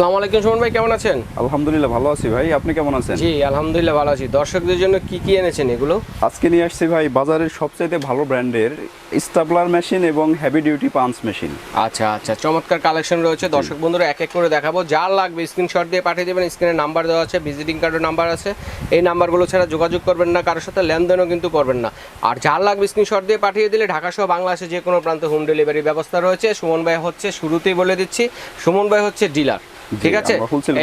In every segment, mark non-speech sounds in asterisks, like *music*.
আসসালামু আলাইকুম সুমন ভাই কেমন আছেন? আলহামদুলিল্লাহ ভালো আছি ভাই। আপনি কেমন আছেন? জি আলহামদুলিল্লাহ ভালো আছি। দর্শকদের জন্য কি কি এনেছেন এগুলো? আজকে নিয়ে আসছি ভাই বাজারের সবচাইতে ভালো ব্র্যান্ডের স্টাবলার মেশিন এবং হেভি ডিউটি পাঞ্চ মেশিন আচ্ছা আচ্ছা চমৎকার কালেকশন রয়েছে। দর্শক বন্ধুরা এক এক করে দেখাবো। যার লাগবে স্ক্রিনশট দিয়ে পাঠিয়ে দেবেন স্ক্রিনে নাম্বার দেওয়া আছে ভিজিটিং কার্ডের নাম্বার আছে। এই নাম্বারগুলো ছাড়া যোগাযোগ করবেন না কারোর সাথে লেনদেনও কিন্তু করবেন না। আর যার লাগবে স্ক্রিনশট দিয়ে পাঠিয়ে দিলে ঢাকা সহ বাংলাদেশে যে কোনো প্রান্তে হোম ডেলিভারি ব্যবস্থা রয়েছে। সুমন ভাই হচ্ছে শুরুতেই বলে দিচ্ছি। সুমন ভাই হচ্ছে ডিলার ঠিক আছে?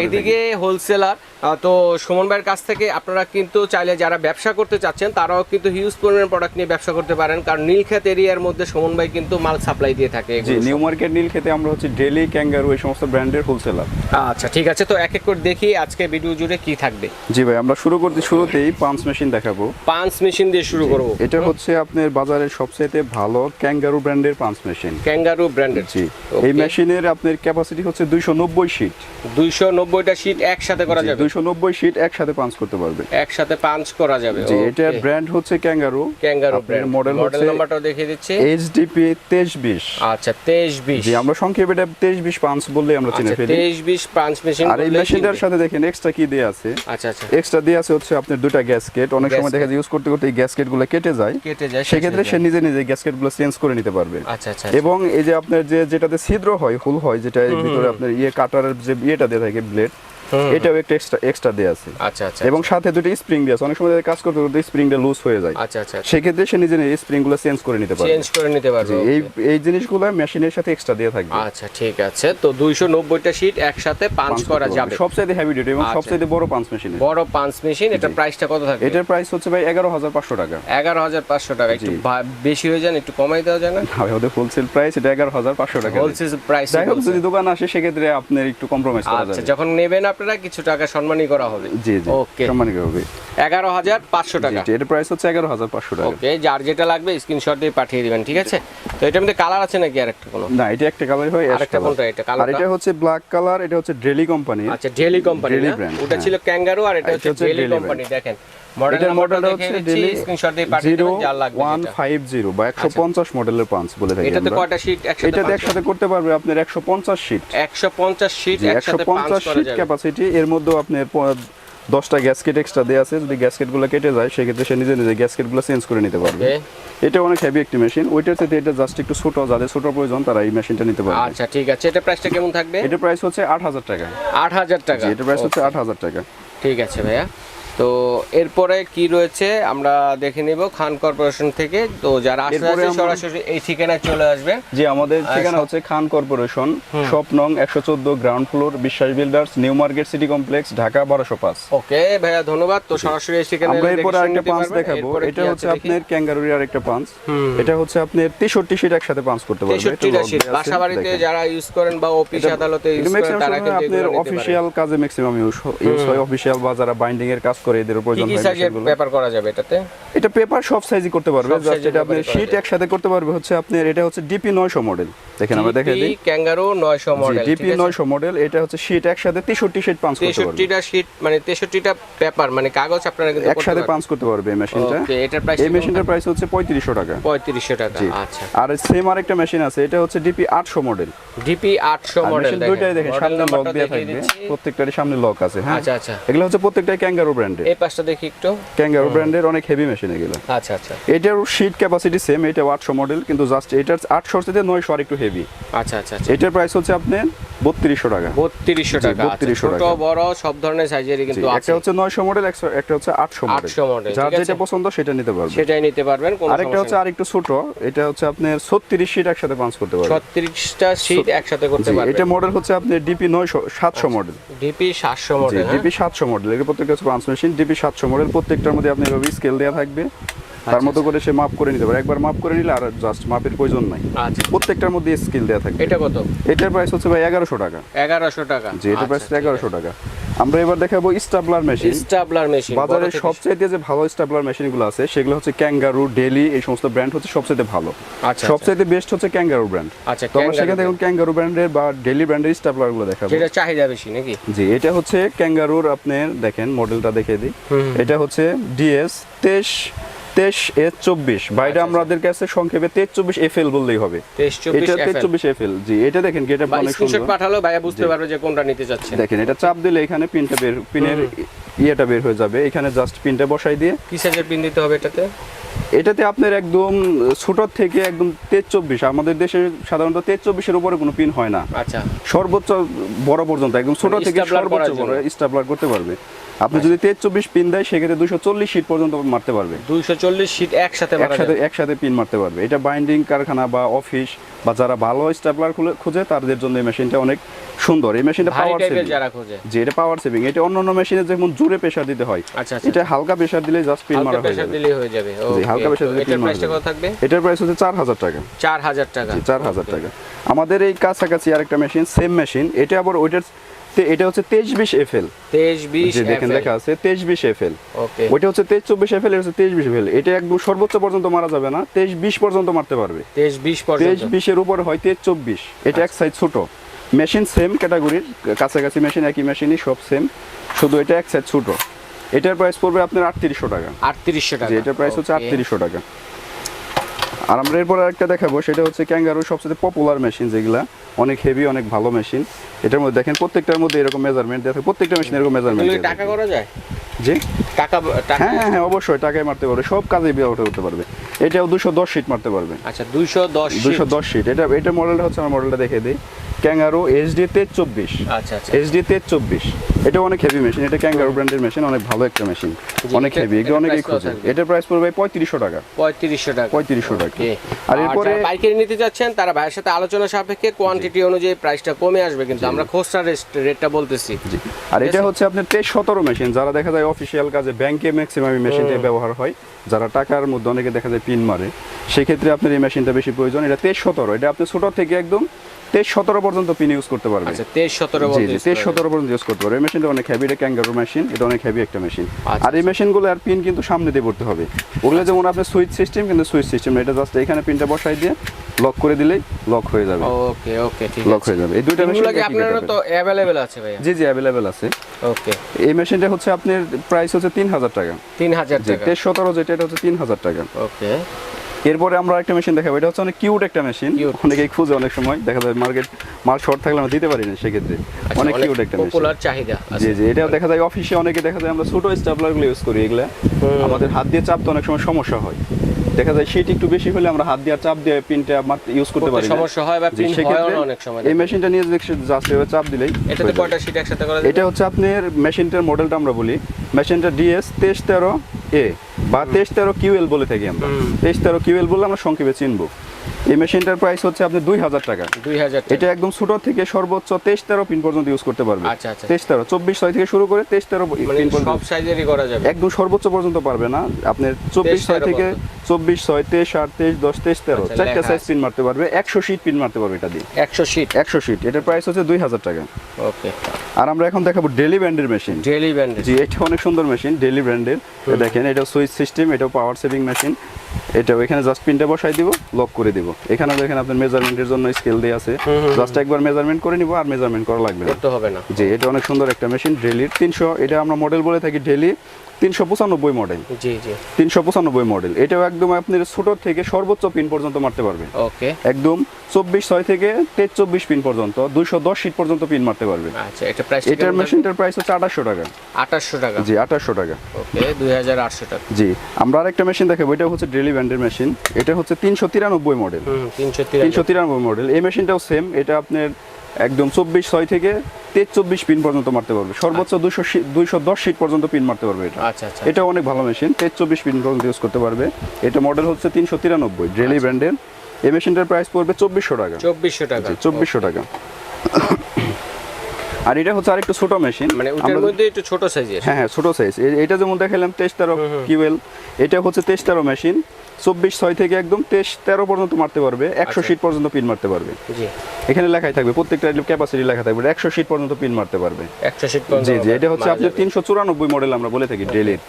এইদিকে হোলসেলার তো সুমন ভাইয়ের কাছ থেকে আপনারা কিন্তু চাইলে যারা ব্যবসা করতে চাচ্ছেন তারাও কিন্তু হিউজ পরিমাণ প্রোডাক্ট নিয়ে ব্যবসা করতে পারেন। কারণ নীলক্ষেত এরিয়ার মধ্যে সুমন ভাই কিন্তু মাল সাপ্লাই দিয়ে থাকে নিউ মার্কেট নীল খেতে আমরা হচ্ছে ডেলি ক্যাঙ্গারু এই সমস্ত ব্র্যান্ডের হোলসেলার আচ্ছা ঠিক আছে। তো এক এক করে দেখি আজকে ভিডিও জুড়ে কি থাকবে। জি ভাই আমরা শুরু করতে শুরুতেই পাঞ্চ মেশিন দেখাবো। পাঁচ মেশিন দিয়ে শুরু করব। এটা হচ্ছে আপনার বাজারের সবচেয়ে ভালো ক্যাঙ্গারু ব্র্যান্ডের পাঞ্চ মেশিন ক্যাঙ্গারু ব্র্যান্ডের জি এই মেশিনের আপনার ক্যাপাসিটি হচ্ছে দুইশো নব্বই শিট দুইশো নব্বইটা শীট একসাথে করা যাবে? দুইশো নব্বই শিট একসাথে পাঞ্চ করতে পারবে। একসাথে পাঞ্চ করা যাবে জি এটার ব্র্যান্ড হচ্ছে kangaroo kangaroo brand model model হচ্ছে নাম্বারটাও দেখিয়ে দিচ্ছি। এইচডিপি তেইশ বিশ। আচ্ছা তেইশ বিশ। জি আমরা সংক্ষেপে এটা তেইশ বিশ পাঞ্চ বললে আমরা চিনে আচ্ছা ফেলি। তেইশ বিশ পাঁচ মেশিন আর এই মেশিনটার সাথে দেখেন এক্সট্রা কি দেয়া আছে? আচ্ছা আচ্ছা। এক্সট্রা দিয়ে আছে হচ্ছে আপনার দুটা গ্যাসকেট অনেক সময়। দেখা যায় ইউজ করতে করতে এই গ্যাসকেটগুলো কেটে যায়। কেটে যায় সেক্ষেত্রে সে নিজে নিজে গ্যাসকেটগুলো চেঞ্জ করে নিতে পারবে। আচ্ছা আচ্ছা এবং এই যে আপনার যে যেটাতে ছিদ্র হয় হুল হয় যেটা ভিতরে আপনার ইয়ে কাটারের যে ইয়েটা দিয়ে থাকে ব্লেড। এটাও একটা এক্সট্রা এক্সট্রা দেয়া আছে। আচ্ছা আচ্ছা এবং সাথে দুটো স্প্রিং দিয়ে আছে। অনেক সময় কাজ করতে করতে স্প্রিংটা লুজ হয়ে যায়। আচ্ছা আচ্ছা সেক্ষেত্রে সে নিজে নিজে স্প্রিংগুলো চেঞ্জ করে নিতে পারবে। চেঞ্জ করে নিতে পারবে এই এই জিনিসগুলো মেশিনের সাথে এক্সট্রা দিয়ে থাকবে। আচ্ছা ঠিক আছে। তো দুইশো নব্বইটা শীট একসাথে পাঞ্চ করা যাবে। সবচাইতে হেভি ডিউটি এবং আচ্ছা। সবচাইতে বড় পাঁচ মেশিনের বড় পাঁচ মেশিন এটা প্রাইসটা কত থাকবে? এটার প্রাইস হচ্ছে ভাই এগারো হাজার পাঁচশো টাকা। এগারো হাজার পাঁচশো টাকা। একটু। বেশি হয়ে যান একটু কমাই দেওয়া যায় না? ভাই ওদের হোলসেল প্রাইস এটা এগারো হাজার পাঁচশো টাকা। হোলসেল প্রাইস যদি দোকান আসে সেক্ষেত্রে আপনার একটু কম্প্রোমাইজ করা আচ্ছা যখন নেবেন আপনারা কিছু টাকা সম্মানই করা হবে। জি জি ওকে। সম্মানিত হবে। এগারো হাজার পাঁচশো টাকা। জি, এটার প্রাইস হচ্ছে এগারো হাজার পাঁচশো টাকা। ওকে যার যেটা লাগবে স্ক্রিনশট দিয়ে পাঠিয়ে দিবেন ঠিক আছে? তো এটার মধ্যে কালার আছে নাকি আর একটা কোনো? না এটা একটা কালার হয় আরেকটা। কোনটা এটা আর এটা হচ্ছে ব্ল্যাক কালার এটা হচ্ছে ডেলি কোম্পানি আচ্ছা ডেলি কোম্পানি ওটা হ্যাঁ। ছিল ক্যাঙ্গারু আর এটা হচ্ছে হচ্ছে ডেলি কোম্পানি দেখেন। এটার মডেলটা হচ্ছে ডেলি স্ক্রিনশট দিয়ে পাঠিয়ে দেবেন যার লাগবে ওয়ান যেটা। ফাইভ জিরো বা একশো পঞ্চাশ মডেলের পাঞ্চ বলে থাকি এটাতে কয়টা শীট একসাথে এটাতে একসাথে করতে পারবে আপনার একশো পঞ্চাশ শিট একশো পঞ্চাশ শীট একসাথে পাঁচ পঞ্চাশ করা শিট যাবে। ক্যাপাসিটি এর মধ্যেও আপনার প- দশটা গ্যাসকেট এক্সট্রা দেওয়া আছে যদি গ্যাসকেটগুলো কেটে যায় সেক্ষেত্রে সে নিজে নিজে গ্যাসকেটগুলো চেঞ্জ করে নিতে পারবে। এটা অনেক হেভি একটি মেশিন ওইটার সাথে এটা জাস্ট একটু ছোট যাদের ছোট প্রয়োজন তারা এই মেশিনটা নিতে পারবে। আচ্ছা ঠিক আছে। এটা প্রাইসটা কেমন থাকবে? এটার প্রাইস হচ্ছে আট হাজার টাকা। আট হাজার টাকা। জি, এটার প্রাইস হচ্ছে আট হাজার টাকা। ঠিক আছে ভাইয়া। তো এরপরে কি রয়েছে আমরা দেখে নিব খান কর্পোরেশন থেকে। তো যারা আমরা- সরাসরি এই ঠিকানায় চলে আসবেন জি আমাদের ঠিকানা হচ্ছে খান কর্পোরেশন শপ নং একশো চোদ্দ ground floor Biswas builders New Market City Complex Dhaka বারোশো পাঁচ। ওকে ভাইয়া ধন্যবাদ। তো সরাসরি এই ঠিকানায় আমরা এরপরে আরেকটা পাঁচ পারবেন। দেখাবো। এটা হচ্ছে আপনার ক্যাঙ্গারুরি আরেকটা পাঁচ। এটা হচ্ছে আপনার তেষট্টি সিট একসাথে পাঁচ করতে পারবে। এটা শীট দেয়া আছে, বাসা বাড়িতে যারা ইউজ করেন বা অফিস আদালতে ইউজ করেন তারা কিন্তু আপনার অফিসিয়াল কাজে ম্যাক্সিমাম ইউজ হয়। অফিসিয়াল বা যারা বাইন্ডিং এর কাজ করে এদের প্রয়োজন কি সাইজের পেপার করা যাবে এটাতে? এটা পেপার সব সাইজই করতে পারবে। জাস্ট এটা আপনি শীট একসাথে করতে পারবে হচ্ছে আপনার এটা হচ্ছে ডিপি নয়শো মডেল দেখেন আমরা দেখে দিই। ক্যাঙ্গারো নয়শো মডেল ডিপি নয়শো মডেল এটা হচ্ছে শীট একসাথে তেষট্টি শীট পাঞ্চ করতে পারবে। তেষট্টিটা শীট মানে তেষট্টিটা পেপার মানে কাগজ আপনারা কিন্তু একসাথে পাঞ্চ করতে পারবে এই মেশিনটা ওকে এটার প্রাইস এই মেশিনটার প্রাইস হচ্ছে পঁয়ত্রিশশো টাকা। পঁয়ত্রিশশো টাকা জি। আচ্ছা। আর সেম আরেকটা মেশিন আছে এটা হচ্ছে ডিপি আটশো মডেল ডিপি আটশো আর মডেল দুইটাই দেখেন। সামনে লক দেওয়া থাকবে। প্রত্যেকটারই সামনে লক আছে হ্যাঁ? আচ্ছা আচ্ছা। এগুলো হচ্ছে প্রত্যেকটাই ক্যাঙ্গারো ব্র্যান্ডের এই পাশটা দেখি একটু। ক্যাঙ্গারু ব্র্যান্ডের অনেক হেভি মেশিন এগুলো। আচ্ছা আচ্ছা। এটার শীট ক্যাপাসিটি সেম এটা আটশো মডেল কিন্তু জাস্ট এটার 800 থেকে নয়শো আর একটু হেভি আচ্ছা আচ্ছা আচ্ছা। এটার প্রাইস হচ্ছে আপনার বত্রিশশো টাকা। বত্রিশশো জি, টাকা আচ্ছা, 3200 ছোট টাকা। বড় সব ধরনের সাইজেরই কিন্তু আছে একটা হচ্ছে নয়শো মডেল একটা হচ্ছে মডেল 800 model, যার যেটা পছন্দ সেটা নিতে পারবে সেটাই নিতে পারবেন কোন আরেকটা হচ্ছে আরেকটু ছোট এটা হচ্ছে আপনার ছত্রিশ শীট একসাথে পাঞ্চ করতে পারবে ছত্রিশটা শীট একসাথে করতে পারবেন। এটা মডেল হচ্ছে আপনার ডিপি নয়শো সাতশো মডেল ডিপি সাতশো জি মডেল ডিপি সাতশো মডেল এর প্রত্যেকটা পাঁচ মেশিন ডিপি সাতশো মডেল প্রত্যেকটার মধ্যে আপনি স্কেল দেওয়া থাকবে। তার মতো করে সে মাপ করে নিতে পারে। একবার মাপ করে নিলে আর জাস্ট মাপের প্রয়োজন নাই। আচ্ছা প্রত্যেকটার মধ্যে স্কেল দেওয়া থাকবে এটা কত? এটার প্রাইস হচ্ছে ভাই এগারোশো টাকা। এগারোশো টাকা। জি এটার প্রাইস এগারোশো টাকা। আমরা এবার দেখাবো স্টাবলার মেশিন স্টাবলার মেশিন বাজারে সবচাইতে যে ভালো স্টাবলার মেশিনগুলো আছে সেগুলো হচ্ছে ক্যাঙ্গারু ডেলি এই সমস্ত ব্র্যান্ড হচ্ছে সবচাইতে ভালো। আচ্ছা সবচাইতে বেস্ট হচ্ছে ক্যাঙ্গারু ব্র্যান্ড আচ্ছা তো আমরা সেখানে দেখুন ক্যাঙ্গারু ব্র্যান্ডের বা ডেলি ব্র্যান্ডের স্টাবলারগুলো দেখাবো। যেটা চাহিদা বেশি নাকি? জি এটা হচ্ছে ক্যাঙ্গারুর আপনি দেখেন মডেলটা দেখে দিই। এটা হচ্ছে ডিএস তেইশ তেইশ এস চব্বিশ। বাইরে আচ্ছা, আমাদের কাছে সংক্ষেপে তেইশ চব্বিশ এফ এল বললেই হবে। এটা তেইশ চব্বিশ এফ এল জি এটা দেখেন অনেক সুন্দর। পাঠালো ভাইয়া বুঝতে পারবে যে কোনটা নিতে চাচ্ছেন। দেখেন এটা চাপ দিলে এখানে পিনটা বের পিনের ইয়েটা বের হয়ে যাবে। এখানে জাস্ট পিনটা বসাই দিয়ে। কি সাইজের পিন দিতে হবে এটাতে? এটাতে আপনার একদম ছোট থেকে একদম তেজ চব্বিশ। আমাদের দেশে সাধারণত তেজ চব্বিশের উপরে কোনো পিন হয় না। আচ্ছা। সর্বোচ্চ বড় পর্যন্ত একদম ছোট মানে থেকে সর্বোচ্চ বড়। স্টাবলার করতে পারবে। আপনি যদি তেজ চব্বিশ পিন দেয় সেক্ষেত্রে দুশো চল্লিশ শিট পর্যন্ত মারতে পারবে দুইশো চল্লিশ শীট একসাথে একসাথে একসাথে পিন মারতে পারবে। এটা বাইন্ডিং কারখানা বা অফিস বা যারা ভালো স্টাবলার খুঁজে তাদের জন্য এই মেশিনটা অনেক সুন্দর। এই মেশিনটা পাওয়ার সেভিং যারা খোঁজে। যে এটা পাওয়ার সেভিং এটা অন্যান্য মেশিনে যেমন জোরে প্রেসার দিতে হয় আচ্ছা আচ্ছা। এটা হালকা প্রেসার দিলে জাস্ট পিন মারা হয়ে প্রেসার যাবে। দিলেই হয়ে যাবে। জি, হালকা pressure দিলে pin মারা যাবে। থাকবে? এটার প্রাইস হচ্ছে চার হাজার টাকা। চার হাজার টাকা। জি, চার হাজার টাকা। আমাদের এই কাছাকাছি আরেকটা মেশিন সেম মেশিন এটা আবার ওইটার এটা হচ্ছে তেইশ বিশ এফ এল তেইশ বিশ দেখেন লেখা আছে তেইশ বিশ এফ এল ওইটা হচ্ছে তেইশ চব্বিশ এফ এল এটা হচ্ছে তেইশ বিশ এফ এল এটা একদম সর্বোচ্চ পর্যন্ত মারা যাবে না তেইশ বিশ পর্যন্ত মারতে পারবে। তেইশ বিশ তেইশ বিশের উপরে হয় তেইশ চব্বিশ। এটা এক সাইজ ছোট। মেশিন সেম ক্যাটাগরির কাছাকাছি মেশিন একই মেশিনই সব সেম শুধু এটা এক সাইজ ছোট। এটার প্রাইস পড়বে আপনার আটত্রিশশো টাকা। আটত্রিশশো টাকা। এটার প্রাইস হচ্ছে আটত্রিশশো টাকা। আর আমরা এরপর একটা দেখাবো সেটা হচ্ছে ক্যাঙ্গারু সবচেয়ে পপুলার মেশিন যেগুলা। অনেক হেভি অনেক ভালো মেশিন এটার মধ্যে দেখেন প্রত্যেকটার মধ্যে এরকম মেজারমেন্ট দেখেন প্রত্যেকটা মেশিন এরকম মেজারমেন্ট টাকা করা যায়? জি? টাকা হ্যাঁ হ্যাঁ অবশ্যই টাকায় মারতে পারবে সব কাজে ব্যবহার করতে পারবে। এটাও দুশো দশ সিট মারতে পারবে। আচ্ছা দুইশো দশ দুশো দশ সিট এটা এটা মডেলটা হচ্ছে আমার মডেলটা দেখে দিই। ক্যাঙ্গারু এইচডি তেজ চব্বিশ। আচ্ছা আচ্ছা। তেজ চব্বিশ। এটা অনেক হেভি মেশিন এটা ক্যাঙ্গারো ব্র্যান্ডের মেশিন অনেক ভালো একটা মেশিন অনেক হেভি এগুলো অনেকেই খোঁজে এটার প্রাইস পড়বে পঁয়ত্রিশশো টাকা। পঁয়ত্রিশশো টাকা। পঁয়ত্রিশশো টাকা। আর এরপরে পাইকারি নিতে যাচ্ছেন তারা ভাইয়ের সাথে আলোচনা সাপেক্ষে কোয়ান্টিটি অনুযায়ী প্রাইসটা কমে আসবে কিন্তু আমরা খুচরা রেটটা বলতেছি। আর এটা হচ্ছে আপনার তেইশ সতেরো মেশিন যারা দেখা যায় অফিসিয়াল কাজে ব্যাংকে ম্যাক্সিমাম এই মেশিনটা ব্যবহার হয় যারা টাকার মধ্যে অনেকে দেখা যায় পিন মারে সেক্ষেত্রে আপনার এই মেশিনটা বেশি প্রয়োজন। এটা তেইশ সতেরো এটা আপনি ছোট থেকে একদম তেইশ সতেরো পর্যন্ত পিন ইউজ করতে পারবেন আচ্ছা তেইশ সতেরো তেইশ পর্যন্ত ইউজ করতে পারবে। এই মেশিনটা অনেক হেভি এটা ক্যাঙ্গারু মেশিন এটা অনেক হেভি একটা মেশিন আচ্ছা, আর এই মেশিনগুলো আর পিন কিন্তু সামনে দিয়ে পড়তে হবে। ওগুলো যেমন আপনার সুইচ সিস্টেম কিন্তু সুইচ সিস্টেম এটা জাস্ট এখানে পিনটা বসাই দিয়ে লক করে দিলেই লক হয়ে যাবে। ওকে ওকে ঠিক লক হয়ে যাবে। এই দুইটা মেশিন আপনারও তো অ্যাভেলেবেল আছে ভাইয়া? জি জি অ্যাভেলেবেল আছে। ওকে এই মেশিনটা হচ্ছে আপনার প্রাইস হচ্ছে তিন হাজার টাকা। তিন হাজার যে টাকা। তেইশ সতেরো যেটা এটা হচ্ছে তিন হাজার টাকা। ওকে এরপরে আমরা একটা মেশিন দেখাবো। এটা হচ্ছে অনেক কিউট একটা মেশিন. অনেকেই খুঁজে অনেক সময়। দেখা যায় মার্কেট মাল শর্ট থাকলে আমরা দিতে পারি না সেক্ষেত্রে। অনেক কিউট একটা পপুলার চাহিদা জি জি এটাও দেখা যায় অফিসে অনেকে দেখা যায় আমরা ছোট স্টাবলারগুলো ইউজ করি এগুলা। আমাদের হাত দিয়ে চাপতে অনেক সময় সমস্যা হয়। দেখা যায় শীত একটু বেশি হলে আমরা হাত দিয়ে চাপ দিয়ে পিনটা ইউজ করতে পারি সমস্যা হয় বা পিন হয় অনেক সময় এই মেশিনটা নিয়ে জাস্ট এভাবে চাপ দিলেই এটাতে কয়টা সিট একসাথে করা যাবে? এটা হচ্ছে আপনার মেশিনটার মডেলটা আমরা বলি। মেশিনটা ডিএস তেইশ তেরো এ বা তেইশ তেরো কিউএল বলে থাকি আমরা। তেইশ তেরো কিউএল বলে আমরা সংক্ষেপে চিনবো এই মেশিনটার প্রাইস হচ্ছে আপনি দুই হাজার টাকা। দুই হাজার এটা একদম ছোট থেকে সর্বোচ্চ তেইশ তেরো পিন পর্যন্ত ইউজ করতে পারবে। আচ্ছা, আচ্ছা। তেইশ তেরো চব্বিশ ছয় থেকে শুরু করে তেইশ তেরো মানে পিন সব সাইজেরই করা যাবে। একদম সর্বোচ্চ পর্যন্ত পারবে না। আপনার চব্বিশ 23 ছয় থেকে চব্বিশ ছয় তেইশ আট তেইশ দশ তেইশ তেরো। চারটা সাইজ পিন মারতে পারবে। একশো শিট পিন মারতে পারবে এটা দিয়ে। একশো শীট একশো শীট এটার প্রাইস হচ্ছে দুই হাজার টাকা। ওকে। আর আমরা এখন দেখাবো ডেলি ব্যান্ডের মেশিন ডেলি ব্যান্ডেজ জি এটা অনেক সুন্দর মেশিন ডেলি ব্র্যান্ডের দেখেন এটা সুইচ সিস্টেম এটা পাওয়ার সেভিং মেশিন এটা এখানে জাস্ট পিনটা বসাই দিব লক করে দিব। এখানে দেখেন আপনার মেজারমেন্টের জন্য স্কেল দিয়ে আছে। জাস্ট একবার মেজারমেন্ট করে নিব আর মেজারমেন্ট করা লাগবে না। করতে হবে না। জি এটা অনেক সুন্দর একটা মেশিন ডেলির তিনশো এটা আমরা মডেল বলে থাকি ডেলি তিনশো পঁচানব্বই মডেল জি জি। তিনশো পঁচানব্বই মডেল এটাও একদম আপনার ছোট থেকে সর্বোচ্চ পিন পর্যন্ত মারতে পারবে ওকে। একদম চব্বিশ ছয় থেকে তেইশ চব্বিশ পিন পর্যন্ত দুইশো দশ সিট পর্যন্ত পিন মারতে পারবে আচ্ছা এটা প্রাইস এটার মেশিনটার প্রাইস হচ্ছে আঠাশশো টাকা। আঠাশশো টাকা। জি আঠাশশো টাকা। ওকে দুই হাজার আটশো টাকা। জি আমরা আরেকটা মেশিন দেখাবো এটা হচ্ছে ডেলি ব্যান্ডের মেশিন এটা হচ্ছে তিনশো তিরানব্বই মডেল তিনশো তিরানব্বই। মডেল এই মেশিনটাও সেম এটা আপনার একদম চব্বিশ ছয় থেকে তেইশ চব্বিশ পিন পর্যন্ত মারতে পারবে। সর্বোচ্চ দুশো দুইশো দশ সিট পর্যন্ত পিন মারতে পারবে এটা। আচ্ছা আচ্ছা এটা অনেক ভালো মেশিন তেইশ চব্বিশ পিন পর্যন্ত ইউজ করতে পারবে। এটা মডেল হচ্ছে তিনশো তিরানব্বই ডেলি ব্র্যান্ডের এই মেশিনটার প্রাইস পড়বে চব্বিশশো টাকা। চব্বিশশো টাকা। চব্বিশশো টাকা। *coughs* আর এটা হচ্ছে আরেকটু ছোট মেশিন মানে ওটার মধ্যে একটু ছোট সাইজের হ্যাঁ হ্যাঁ ছোট সাইজ এটা যেমন দেখালাম তেইশ তেরো কিউএল এটা হচ্ছে তেইশ তেরো মেশিন চব্বিশ ছয় থেকে একদম তেইশ তেরো পর্যন্ত মারতে পারবে। একশো সিট পর্যন্ত পিন মারতে পারবে। জি। এখানে লেখাই থাকবে প্রত্যেকটা ক্যাপাসিটি লেখা থাকবে একশো সিট পর্যন্ত পিন মারতে পারবে। একশো সিট জি জি এটা হচ্ছে আপনার তিনশো চুরানব্বই মডেল আমরা বলে থাকি ডেলির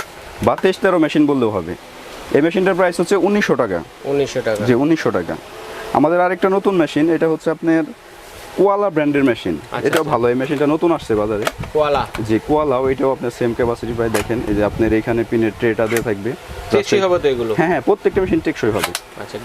বা তেইশ তেরো মেশিন বললেও হবে। এই মেশিনটার প্রাইস হচ্ছে উনিশশো টাকা। উনিশশো টাকা। জি উনিশশো টাকা। আমাদের আরেকটা নতুন মেশিন এটা হচ্ছে আপনার কোয়ালা ব্র্যান্ডের মেশিন এটাও। ভালো এই মেশিনটা নতুন আসছে বাজারে। কোয়ালা যে কোয়ালাও এটাও আপনার সেম ক্যাপাসিটি প্রায় দেখেন এই যে আপনার এখানে পিনের ট্রেটা দিয়ে থাকবে। টেকসই হবে তো এগুলো? হ্যাঁ হ্যাঁ প্রত্যেকটা মেশিন টেকসই হবে। আচ্ছা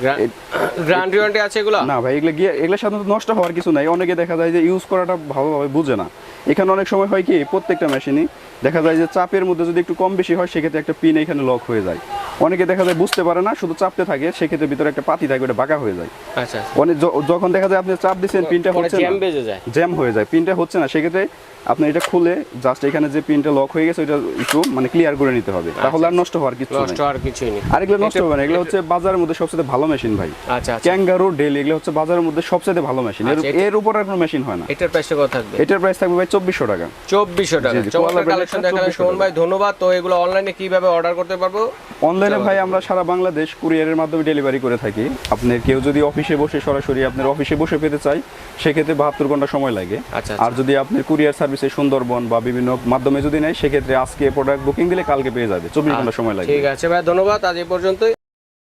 গ্রান্ড ওয়ারেন্টি আছে এগুলো? না ভাই এগুলো গিয়ে এগুলো সাধারণত নষ্ট হওয়ার কিছু নাই। অনেকে দেখা যায় যে ইউজ করাটা ভালোভাবে বুঝে না। এখানে অনেক সময় হয় কি প্রত্যেকটা মেশিনই দেখা যায় যে চাপের মধ্যে যদি একটু কম বেশি হয় সেক্ষেত্রে একটা পিন এখানে লক হয়ে যায়। অনেকে দেখা যায় বুঝতে পারে না শুধু চাপতে থাকে সেক্ষেত্রে ভিতরে একটা পাতি থাকে ওটা বাঁকা হয়ে যায়। আচ্ছা অনেক যখন দেখা যায় আপনি চাপ দিচ্ছেন পিনটা হচ্ছে জ্যাম বেজে যায়। জ্যাম হয়ে যায় পিনটা হচ্ছে না। সেক্ষেত্রে আপনি এটা খুলে জাস্ট এখানে যে পিনটা লক হয়ে গেছে ওটা একটু মানে ক্লিয়ার করে নিতে হবে। তাহলে আর নষ্ট হওয়ার কিছু নষ্ট আর কিছুই নেই। আর এগুলো নষ্ট হবে না এগুলো হচ্ছে বাজারের মধ্যে সবচেয়ে ভালো মেশিন ভাই। আচ্ছা আচ্ছা। ক্যাঙ্গারু ডেল এগুলো হচ্ছে বাজারের মধ্যে সবচেয়ে ভালো মেশিন আচ্ছা, এর উপর আর কোনো মেশিন হয় না। এটার প্রাইসটা কত থাকবে? এটার প্রাইস থাকবে ভাই চব্বিশশো টাকা। চব্বিশশো টাকা। জি, জি, চমৎকার কালেকশন দেখালেন সুমন ভাই ধন্যবাদ। তো এগুলো অনলাইনে কীভাবে অর্ডার করতে পারব? অনলাইনে ভাই আমরা সারা বাংলাদেশ কুরিয়ারের মাধ্যমে ডেলিভারি করে থাকি। আপনার কেউ যদি অফিসে বসে সরাসরি আপনার অফিসে বসে পেতে চাই সেক্ষেত্রে বাহাত্তর ঘণ্টা সময় লাগে। আচ্ছা আর যদি আপনি কুরিয়ার সার্ভিসে সুন্দরবন বা বিভিন্ন মাধ্যমে যদি নেয় সেক্ষেত্রে আজকে প্রোডাক্ট বুকিং দিলে কালকে পেয়ে যাবে। চব্বিশ ঘণ্টা সময় লাগে ঠিক আছে ভাই ধন্যবাদ। আজ এই পর্যন্তই।